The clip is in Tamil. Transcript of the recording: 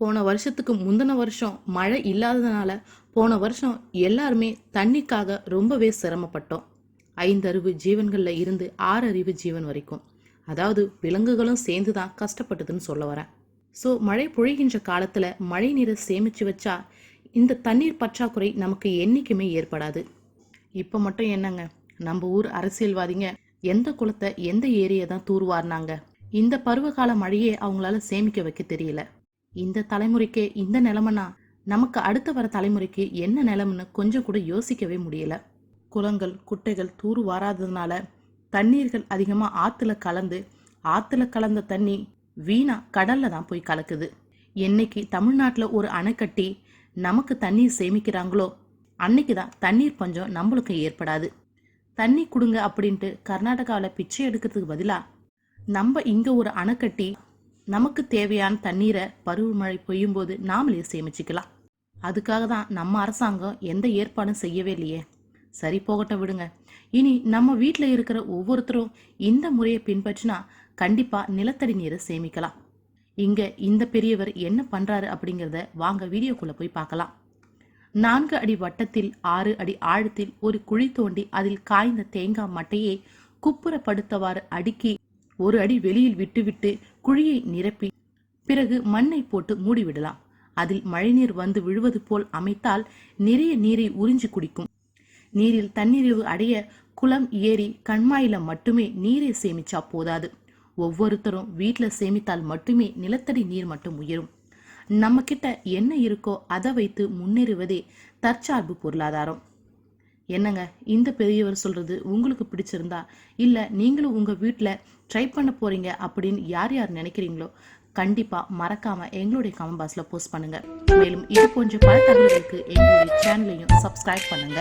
போன வருஷத்துக்கு முந்தின வருஷம் மழை இல்லாததுனால போன வருஷம் எல்லாருமே தண்ணிக்காக ரொம்பவே சிரமப்பட்டோம். ஐந்தறிவு ஜீவன்களில் இருந்து ஆறறிவு ஜீவன் வரைக்கும். அதாவது விலங்குகளும் சேர்ந்து தான் கஷ்டப்பட்டதுன்னு சொல்ல வரேன். ஸோ மழை பொழிகின்ற காலத்தில் மழை நீரை சேமித்து வச்சா இந்த தண்ணீர் பற்றாக்குறை நமக்கு என்றைக்குமே ஏற்படாது. இப்போ மட்டும் என்னங்க? நம்ம ஊர் அரசியல்வாதிங்க எந்த குளத்தை எந்த ஏரியை தான் தூர்வாரினாங்க? இந்த பருவகால மழையே அவங்களால சேமிக்க வைக்க தெரியல. இந்த தலைமுறைக்கு இந்த நிலைமைனா நமக்கு அடுத்து வர தலைமுறைக்கு என்ன நிலம்னு கொஞ்சம் கூட யோசிக்கவே முடியல. குளங்கள் குட்டைகள் தூர் வாராததுனால தண்ணீர்கள் அதிகமாக ஆற்றுல கலந்து ஆற்றுல கலந்த தண்ணி வீணா கடல்ல தான் போய் கலக்குது. என்னைக்கு தமிழ்நாட்டில் ஒரு அணைக்கட்டி நமக்கு தண்ணீர் சேமிக்கிறாங்களோ அன்னைக்கு தான் தண்ணீர் பஞ்சம் நம்மளுக்கு ஏற்படாது. தண்ணி கொடுங்க அப்படின்ட்டு கர்நாடகாவில் பிச்சை எடுக்கிறதுக்கு பதிலாக நம்ம இங்கே ஒரு அணைக்கட்டி நமக்கு தேவையான தண்ணீரை பருவமழை பெய்யும் போது நாமளே சேமிச்சுக்கலாம். அதுக்காக தான் நம்ம அரசாங்கம் எந்த ஏற்பாடும் செய்யவே இல்லையே. சரி போகட்டும் விடுங்க. இனி நம்ம வீட்டில் இருக்கிற ஒவ்வொருத்தரும் இந்த முறையை பின்பற்றினா கண்டிப்பாக நிலத்தடி நீரை சேமிக்கலாம். இங்கே இந்த பெரியவர் என்ன பண்ணுறாரு அப்படிங்கிறத வாங்க வீடியோக்குள்ளே போய் பார்க்கலாம். நான்கு அடி வட்டத்தில் ஆறு அடி ஆழத்தில் ஒரு குழி தோண்டி அதில் காய்ந்த தேங்காய் மட்டையை குப்புறப்படுத்தவாறு அடுக்கி ஒரு அடி வெளியில் விட்டுவிட்டு குழியை நிரப்பி பிறகு மண்ணை போட்டு மூடிவிடலாம். அதில் மழைநீர் வந்து விழுவது போல் அமைத்தால் நிறைய நீரை உறிஞ்சி குடிக்கும். நீரில் தண்ணீரிவு அடைய குளம் ஏரி கண்மாயில மட்டுமே நீரை சேமிச்சா போதாது. ஒவ்வொருத்தரும் வீட்டில் சேமித்தால் மட்டுமே நிலத்தடி நீர் மட்டும் உயரும். நம்ம கிட்ட என்ன இருக்கோ அதை வைத்து முன்னேறுவதே தற்சார்பு பொருளாதாரம். என்னங்க இந்த பெரியவர் சொல்றது உங்களுக்கு பிடிச்சிருந்தா? இல்ல நீங்களும் உங்க வீட்டில் ட்ரை பண்ண போறீங்க அப்படின்னு யார் யார் நினைக்கிறீங்களோ கண்டிப்பா மறக்காம எங்களுடைய கமெண்ட் பாக்ஸ்ல போஸ்ட் பண்ணுங்க. மேலும் இது போன்ற பல தகவல்களுக்கு எங்களுடைய சேனலையும் சப்ஸ்கிரைப் பண்ணுங்க.